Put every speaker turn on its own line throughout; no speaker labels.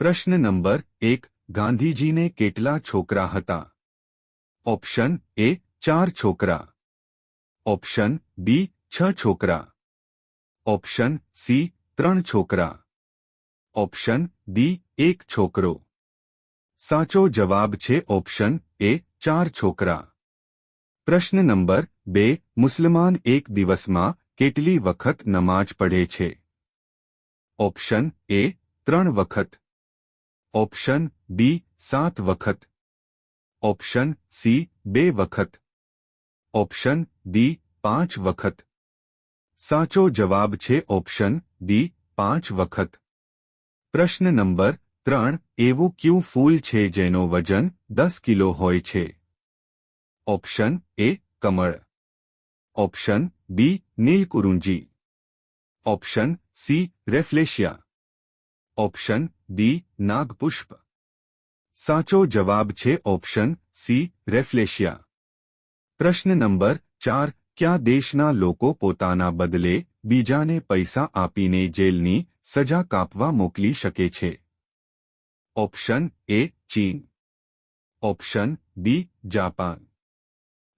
પ્રશ્ન નંબર એક ગાંધીજીને કેટલા છોકરા હતા ઓપ્શન એ ચાર છોકરા ઓપ્શન બી છ છોકરા ઓપ્શન સી ત્રણ છોકરા ઓપ્શન ડી એક છોકરો સાચો જવાબ છે ઓપ્શન એ ચાર છોકરા પ્રશ્ન નંબર બે મુસલમાન એક દિવસમાં કેટલી વખત નમાજ પઢે છે ઓપ્શન એ ત્રણ વખત ઓપ્શન બી સાત વખત ઓપ્શન સી બે વખત ઓપ્શન ડી પાંચ વખત સાચો જવાબ છે ઓપ્શન ડી પાંચ વખત પ્રશ્ન નંબર ત્રણ એવું ક્યું ફૂલ છે જેનો વજન દસ કિલો હોય છે ઓપ્શન એ કમળ option B નીલકુરુંજી option C rafflesia option D નાગપુષ્પ સાચો જવાબ છે ઓપ્શન સી રેફ્લેશિયા પ્રશ્ન નંબર ચાર ક્યાં દેશના લોકો પોતાના બદલે બીજાને પૈસા આપીને જેલની સજા કાપવા મોકલી શકે છે ઓપ્શન એ ચીન option B Japan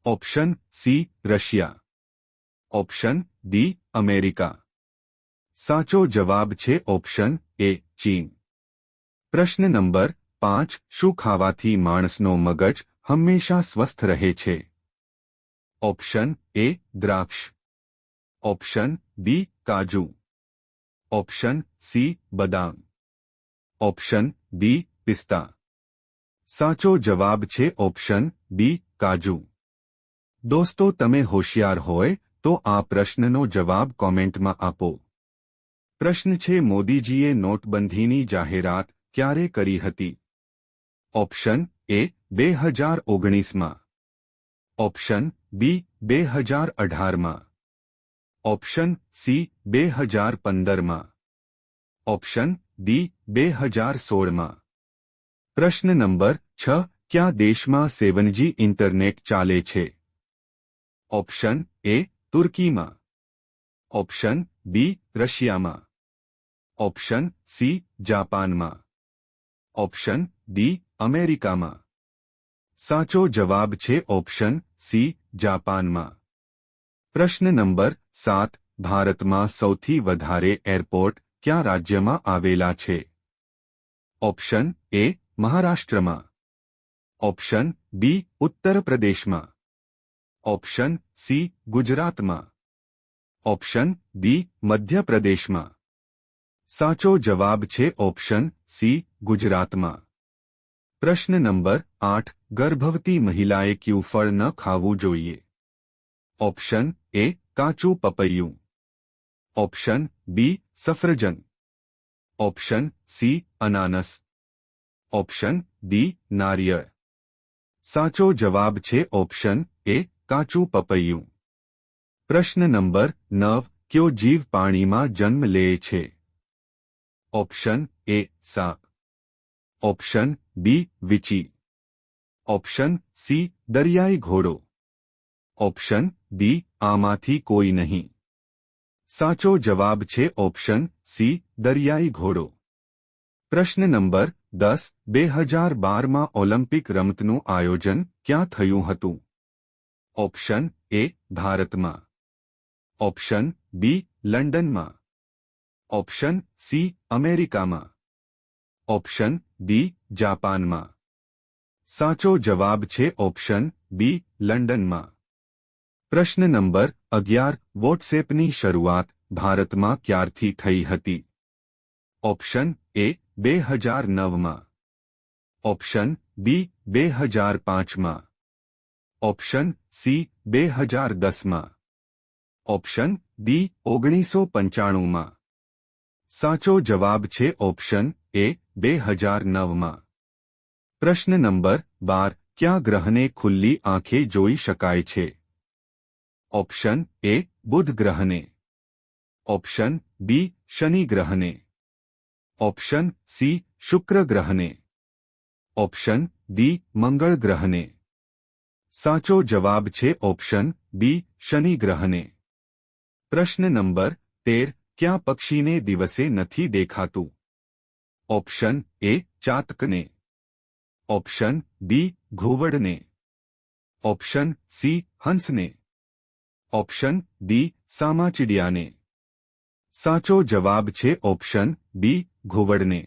option C Russia option D America સાચો જવાબ છે ઓપ્શન એ ચીન પ્રશ્ન નંબર પાંચ શું ખાવાથી માણસનો મગજ હંમેશા સ્વસ્થ રહે છે ઓપ્શન એ દ્રાક્ષ ઓપ્શન બી કાજુ ઓપ્શન સી બદામ ઓપ્શન ડી પિસ્તા સાચો જવાબ છે ઓપ્શન બી કાજુ દોસ્તો તમે હોશિયાર હોય તો આ પ્રશ્નનો જવાબ કોમેન્ટમાં આપો પ્રશ્ન છે મોદીજીએ નોટબંધીની જાહેરાત ક્યારે કરી હતી ઓપ્શન એ બે હજાર ઓગણીસમાં ઓપ્શન બી બે હજાર અઢારમાં ઓપ્શન સી બે હજાર પંદરમાં ઓપ્શન ડી બે હજાર સોળમાં પ્રશ્ન નંબર છ ક્યાં દેશમાં સેવનજી ઇન્ટરનેટ ચાલે છે ઓપ્શન એ તુર્કીમાં ઓપ્શન બી રશિયામાં ઓપ્શન સી જાપાનમાં ઓપ્શન ડી અમેરિકામાં સાચો જવાબ છે ઓપ્શન સી જાપાનમાં પ્રશ્ન નંબર સાત ભારતમાં સૌથી વધારે એરપોર્ટ ક્યાં રાજ્યમાં આવેલા છે ઓપ્શન એ મહારાષ્ટ્રમાં ઓપ્શન બી ઉત્તર પ્રદેશમાં ઓપ્શન સી ગુજરાતમાં ઓપ્શન ડી મધ્યપ્રદેશમાં સાચો જવાબ છે ઓપ્શન સી ગુજરાતમાં પ્રશ્ન નંબર આઠ ગર્ભવતી મહિલાએ ક્યુ ફળ ન ખાવું જોઈએ ઓપ્શન એ કાચું પપૈયું ઓપ્શન બી સફરજન ઓપ્શન સી અનાનસ ઓપ્શન ડી નારિયેળ સાચો જવાબ છે ઓપ્શન એ કાચું પપૈયું પ્રશ્ન નંબર નવ કયો જીવ પાણીમાં જન્મ લે છે ઓપ્શન એ સાપ ઓપ્શન બી વિચી ઓપ્શન સી દરિયાઈ ઘોડો ઓપ્શન ડી આમાંથી કોઈ નહીં સાચો જવાબ છે ઓપ્શન સી દરિયાઈ ઘોડો પ્રશ્ન નંબર દસ બે હજાર બારમાં ઓલિમ્પિક રમતનું આયોજન ક્યાં થયું હતું ઓપ્શન એ ભારતમાં ઓપ્શન બી લંડનમાં ઓપ્શન સી અમેરિકામાં ઓપ્શન ડી જાપાનમાં સાચો જવાબ છે ઓપ્શન બી લંડનમાં પ્રશ્ન નંબર અગિયાર વોટ્સએપની શરૂઆત ભારતમાં ક્યારથી થઈ હતી ઓપ્શન એ બે હજાર નવમાં ઓપ્શન બી બે હજાર પાંચમાં ઓપ્શન સી બે હજાર દસમાં ઓપ્શન ડી ઓગણીસો પંચાણુંમાં સાચો જવાબ છે ઓપ્શન એ બે હજાર નવમાં પ્રશ્ન નંબર બાર ક્યાં ગ્રહને ખુલ્લી આંખે જોઈ શકાય છે ઓપ્શન એ બુધ ગ્રહને ઓપ્શન બી શનિ ગ્રહને ઓપ્શન સી શુક્ર ગ્રહને ઓપ્શન ડી મંગળ ગ્રહને સાચો જવાબ છે ઓપ્શન બી શનિ ગ્રહને પ્રશ્ન નંબર તેર ક્યાં પક્ષીને દિવસે નથી દેખાતું option A ચાતકને option B ઘુવડને option C હંસને option D સામાચિડિયાને સાચો જવાબ છે ઓપ્શન બી ઘુવડને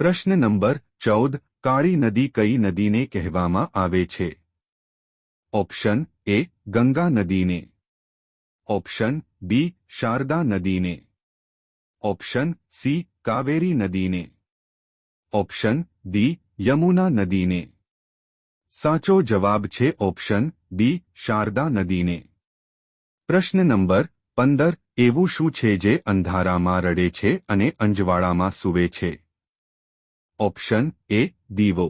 પ્રશ્ન નંબર ચૌદ કાળી નદી કઈ નદીને કહેવામાં આવે છે ઓપ્શન એ ગંગા નદીને ઓપ્શન બી શારદા નદીને ઓપ્શન સી કાવેરી નદીને ઓપ્શન ડી યમુના નદીને સાચો જવાબ છે ઓપ્શન બી શારદા નદીને પ્રશ્ન નંબર પંદર એવું શું છે જે અંધારામાં રડે છે અને અંજવાળામાં સૂવે છે ઓપ્શન એ દીવો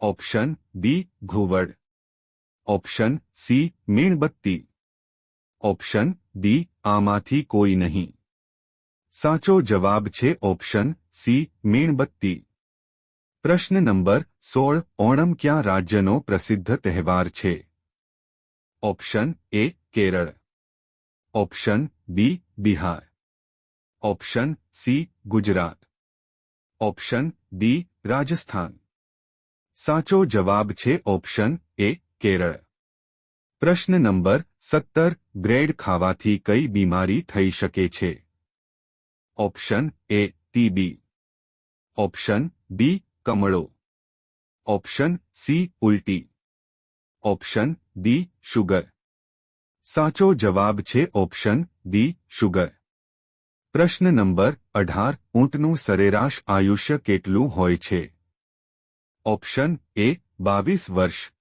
ઓપ્શન બી ઘુવડ ઓપ્શન સી મીણબત્તી ઓપ્શન ડી આમાંથી કોઈ નહીં સાચો જવાબ છે ઓપ્શન સી મીણબત્તી પ્રશ્ન નંબર સોળ ઓણમ ક્યાં રાજ્યનો પ્રસિદ્ધ તહેવાર છે option A Kerala option B Bihar option C Gujarat option D Rajasthan સાચો જવાબ છે ઓપ્શન એ કેરળ પ્રશ્ન નંબર સત્તર બ્રેડ ખાવાથી કઈ બીમારી થઈ શકે છે option A TB option B કમળો option C ઉલટી ઓપ્શન ડી શુગર સાચો જવાબ છે ઓપ્શન ડી શુગર પ્રશ્ન નંબર અઢાર, ઊંટનું સરેરાશ આયુષ્ય કેટલું હોય છે? ઓપ્શન એ બાવીસ વર્ષ.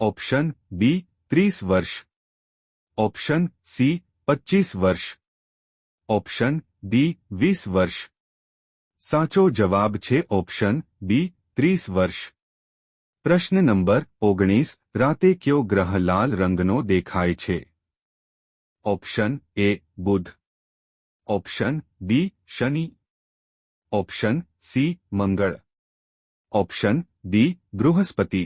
ઓપ્શન બી ત્રીસ વર્ષ. ઓપ્શન સી પચીસ વર્ષ. ઓપ્શન ડી વીસ વર્ષ સાચો જવાબ છે ઓપ્શન બી ત્રીસ વર્ષ પ્રશ્ન નંબર ઓગણીસ રાતે કયો ગ્રહ લાલ રંગનો દેખાય છે ઓપ્શન એ બુધ ઓપ્શન બી શનિ ઓપ્શન સી મંગળ ઓપ્શન ડી બૃહસ્પતિ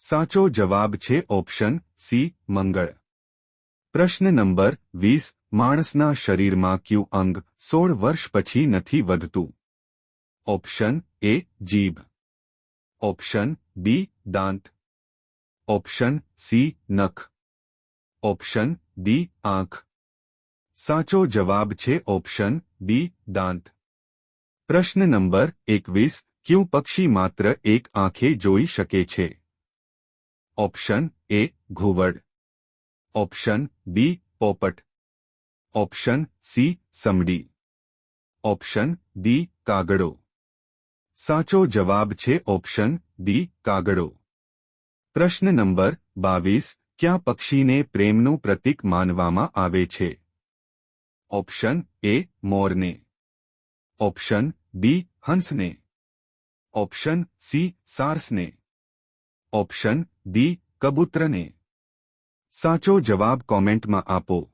સાચો જવાબ છે ઓપ્શન સી મંગળ પ્રશ્ન નંબર વીસ માણસના શરીરમાં ક્યુ અંગ સોળ વર્ષ પછી નથી વધતું ઓપ્શન એ જીભ ઓપ્શન બી દાંત ઓપ્શન સી નખ ઓપ્શન ડી આંખ સાચો જવાબ છે ઓપ્શન ડી દાંત પ્રશ્ન નંબર એકવીસ ક્યુ પક્ષી માત્ર એક આંખે જોઈ શકે છે ઓપ્શન એ ઘુવડ ઓપ્શન બી પોપટ ઓપ્શન સી સમડી ઓપ્શન ડી કાગડો. સાચો જવાબ છે ઓપ્શન ડી કાગડો. પ્રશ્ન નંબર બાવીસ, ક્યાં પક્ષીને પ્રેમનું પ્રતીક માનવામાં આવે છે? ઓપ્શન એ મોરને. ઓપ્શન બી હંસને. ઓપ્શન સી સાર્સને. ઓપ્શન ડી કબૂતરને. સાચો જવાબ કોમેન્ટમાં આપો.